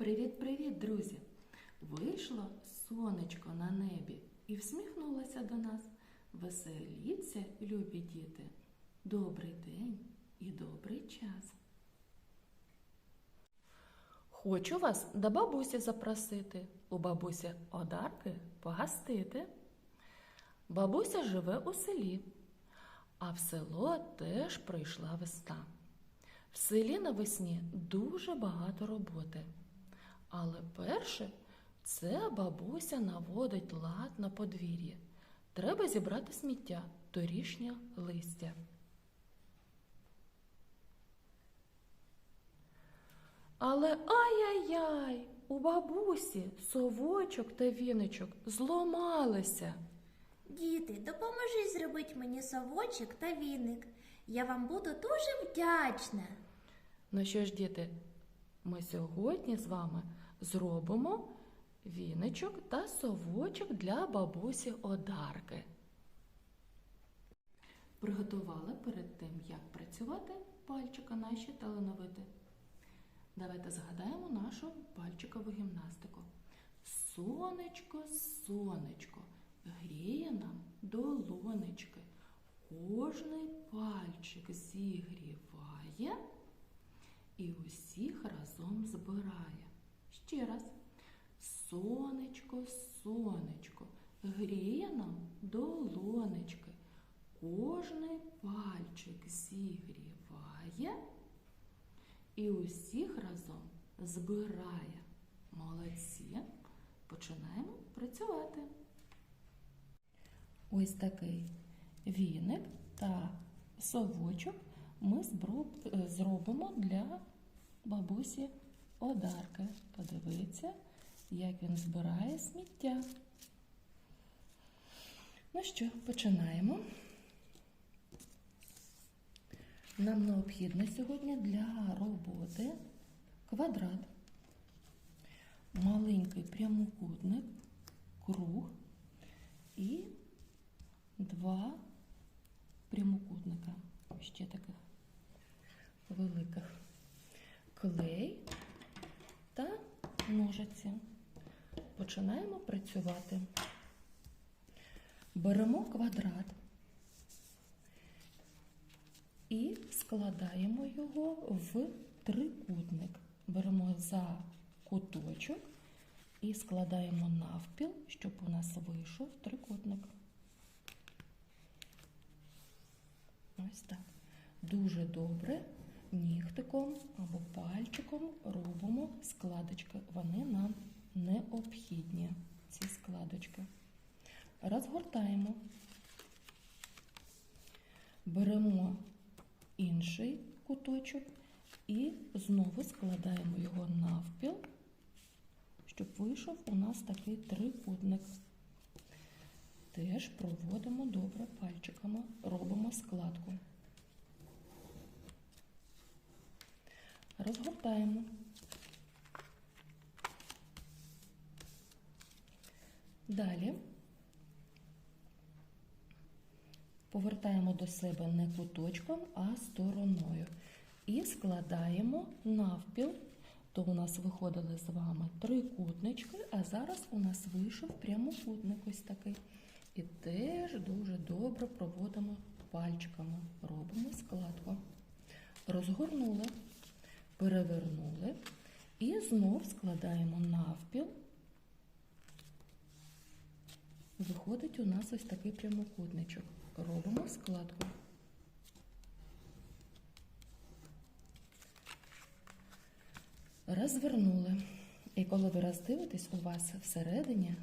Привіт-привіт, друзі! Вийшло сонечко на небі і всміхнулося до нас. Веселіться, любі діти. Добрий день і добрий час. Хочу вас до бабусі запросити, у бабусі одарки погостити. Бабуся живе у селі, а в село теж прийшла весна. В селі навесні дуже багато роботи. Але перше це бабуся наводить лад на подвір'ї. Треба зібрати сміття, торішнє листя. Але ай-яй-яй, у бабусі совочок та віничок зломалися. Діти, допоможіть зробити мені совочок та віник. Я вам буду дуже вдячна. Ну що ж, діти, ми сьогодні з вами зробимо віничок та совочок для бабусі Одарки. Приготували перед тим, як працювати пальчика наші талановити. Давайте згадаємо нашу пальчикову гімнастику. Сонечко, сонечко, гріє нам долонечки. Кожний пальчик зігріває і усіх разом збирає. Ще раз. Сонечко, сонечко, гріє нам долонечки. Кожний пальчик зігріває і усіх разом збирає. Молодці. Починаємо працювати. Ось такий віник та совочок ми е, зробимо для бабусі Одарки. Подивіться, як він збирає сміття. Ну що, починаємо. Нам необхідно сьогодні для роботи квадрат, маленький прямокутник, круг і два прямокутника, ще таких великих, клей ножиці. Починаємо працювати. Беремо квадрат і складаємо його в трикутник. Беремо за куточок і складаємо навпіл, щоб у нас вийшов трикутник. Ось так. Дуже добре нігтиком або пальчиком робимо складочки. Вони нам необхідні, ці складочки. Розгортаємо. Беремо інший куточок і знову складаємо його навпіл, щоб вийшов у нас такий трикутник. Теж проводимо добре пальчиками, робимо складку. Розгортаємо. Далі повертаємо до себе не куточком, а стороною. І складаємо навпіл. То у нас виходили з вами трикутнички, а зараз у нас вийшов прямокутник ось такий. І теж дуже добре проводимо пальчиками, робимо складку. Розгорнули, перевернули і знов складаємо навпіл. Виходить у нас ось такий прямокутничок. Робимо складку. Розвернули. І коли ви роздивитесь, у вас всередині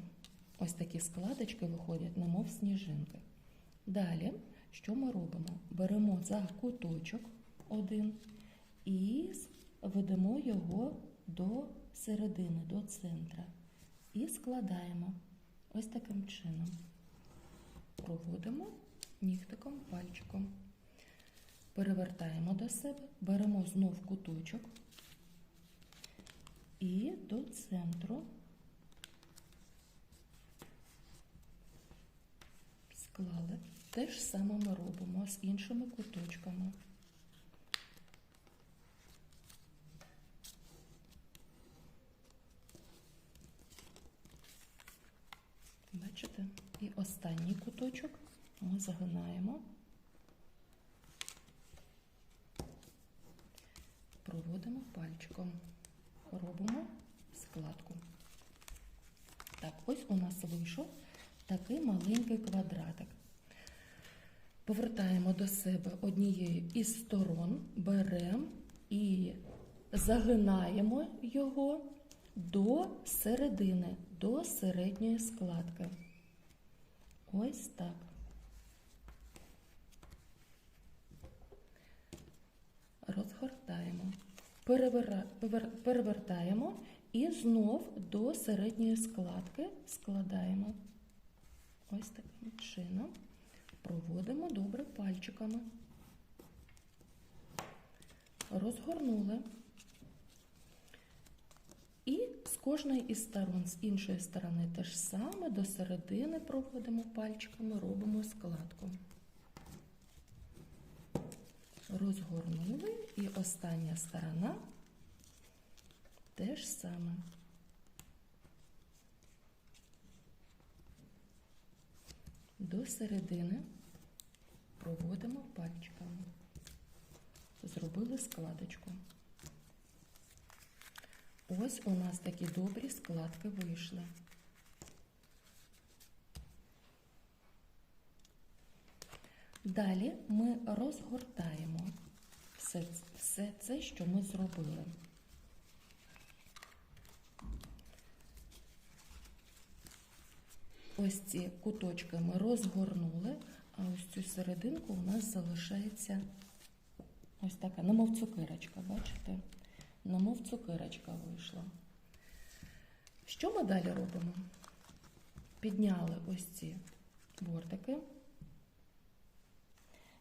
ось такі складочки виходять, немов сніжинки. Далі, що ми робимо? Беремо за куточок один і ведемо його до середини, до центра. І складаємо ось таким чином. Проводимо нігтиком, пальчиком. Перевертаємо до себе, беремо знов куточок і до центру склали. Те ж саме ми робимо з іншими куточками. Бачите? І останній куточок ми загинаємо, проводимо пальчиком, робимо складку. Так, ось у нас вийшов такий маленький квадратик. Повертаємо до себе однією із сторон, беремо і загинаємо його до середини, до середньої складки. Ось так. Розгортаємо, перевер- перевертаємо і знов до середньої складки складаємо. Ось таким чином. Проводимо добре пальчиками. Розгорнули. І кожної із сторон, з іншої сторони те ж саме, до середини проводимо пальчиками, робимо складку. Розгорнули і остання сторона те ж саме. До середини проводимо пальчиками. Зробили складочку. Ось у нас такі добрі складки вийшли. Далі ми розгортаємо все, все це, що ми зробили. Ось ці куточки ми розгорнули, а ось цю серединку у нас залишається ось така, немов цукерочка, бачите? Немов цукерочка вийшла. Що ми далі робимо? Підняли ось ці бортики.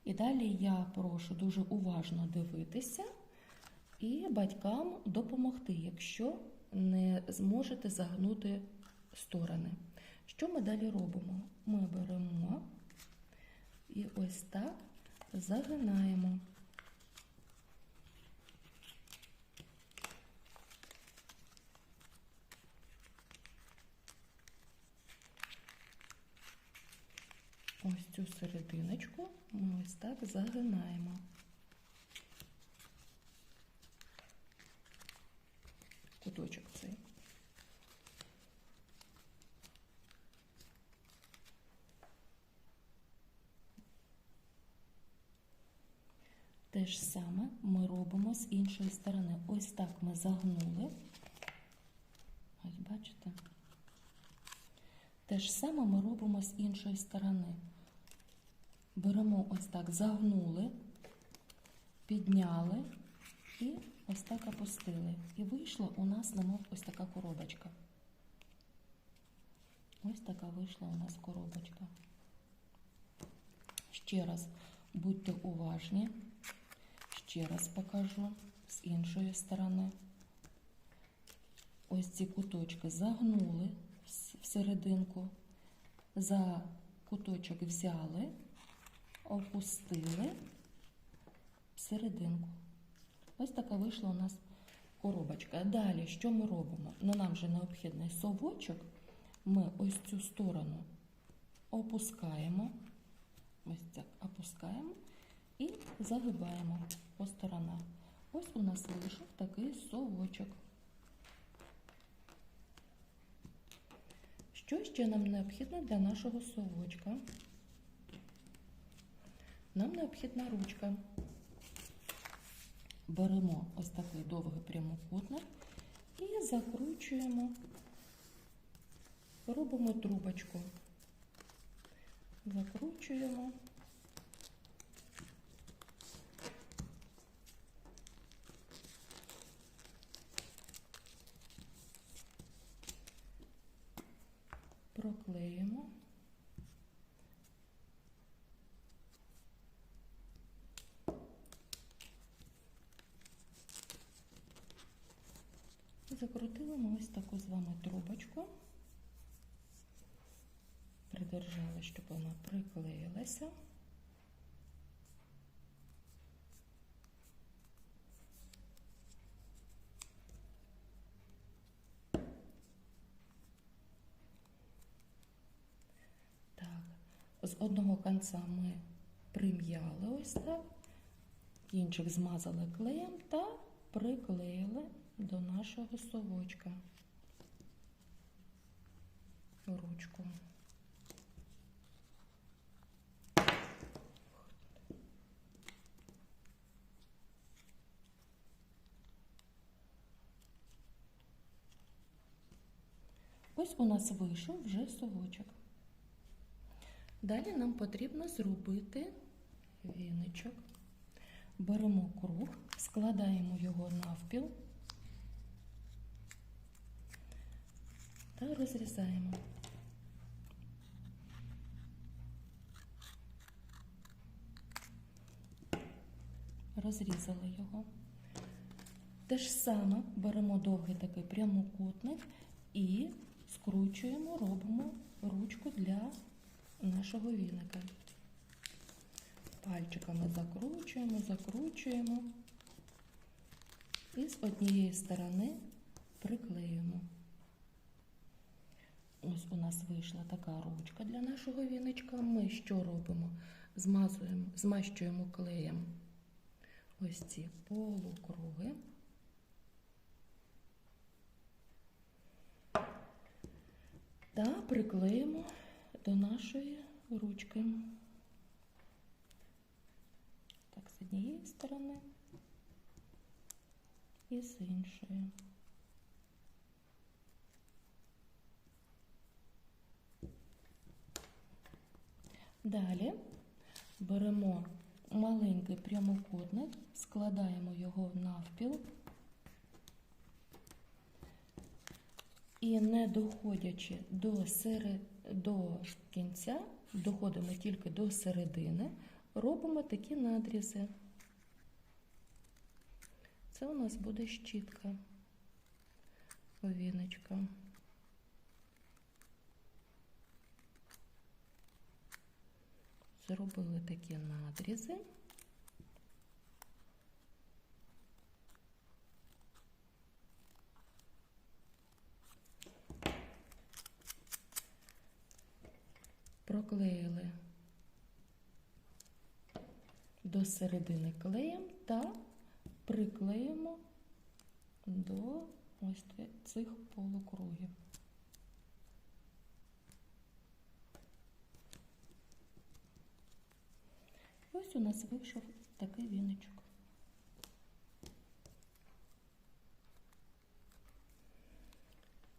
І далі я прошу дуже уважно дивитися і батькам допомогти, якщо не зможете загнути сторони. Що ми далі робимо? Ми беремо і ось так загинаємо. Ось цю серединочку ми ось так загинаємо. Куточок цей. Те ж саме ми робимо з іншої сторони. Ось так ми загнули. Ось бачите? Те ж саме ми робимо з іншої сторони. Беремо ось так, загнули, підняли і ось так опустили. І вийшла у нас немов ось така коробочка. Ось така вийшла у нас коробочка. Ще раз будьте уважні. Ще раз покажу з іншої сторони. Ось ці куточки загнули в серединку, за куточок взяли, опустили серединку. Ось така вийшла у нас коробочка. Далі, що ми робимо? Ну, нам вже необхідний совочок. Ми ось цю сторону опускаємо, ось так опускаємо і загибаємо по сторонах. Ось у нас вийшов такий совочок. Що ще нам необхідно для нашого совочка? Нам необхідна ручка. Беремо ось такий довгий прямокутник і закручуємо, робимо трубочку. Закручуємо. проклеїмо. Закрутили ми ось таку з вами трубочку, придержали, щоб вона приклеїлася. З одного кінця ми прим'яли ось так, кінчик змазали клеєм та приклеїли до нашого совочка ручку. Ось у нас вийшов вже совочок. Далі нам потрібно зробити віничок. Беремо круг, складаємо його навпіл розрізаємо. Розрізали його. Те ж саме беремо довгий такий прямокутник і скручуємо, робимо ручку для нашого віника. Пальчиками закручуємо, закручуємо і з однієї сторони приклеюємо. Ось у нас вийшла така ручка для нашого віночка. Ми що робимо? Змазуємо, змащуємо клеєм ось ці полукруги. Та приклеїмо до нашої ручки. Так, з однієї сторони і з іншої. Далі беремо маленький прямокутник, складаємо його навпіл і не доходячи до, сери... до кінця, доходимо тільки до середини, робимо такі надрізи. Це у нас буде щітка овіночка. Зробили такі надрізи. Проклеїли до середини клеєм та приклеїмо до ось цих полукругів. Ось у нас вийшов такий віночок.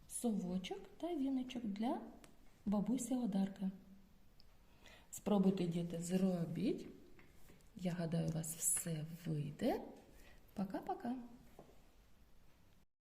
Совочок та віночок для бабусі Одарки. Спробуйте, діти, зробіть. Я гадаю, у вас все вийде. Пока-пока.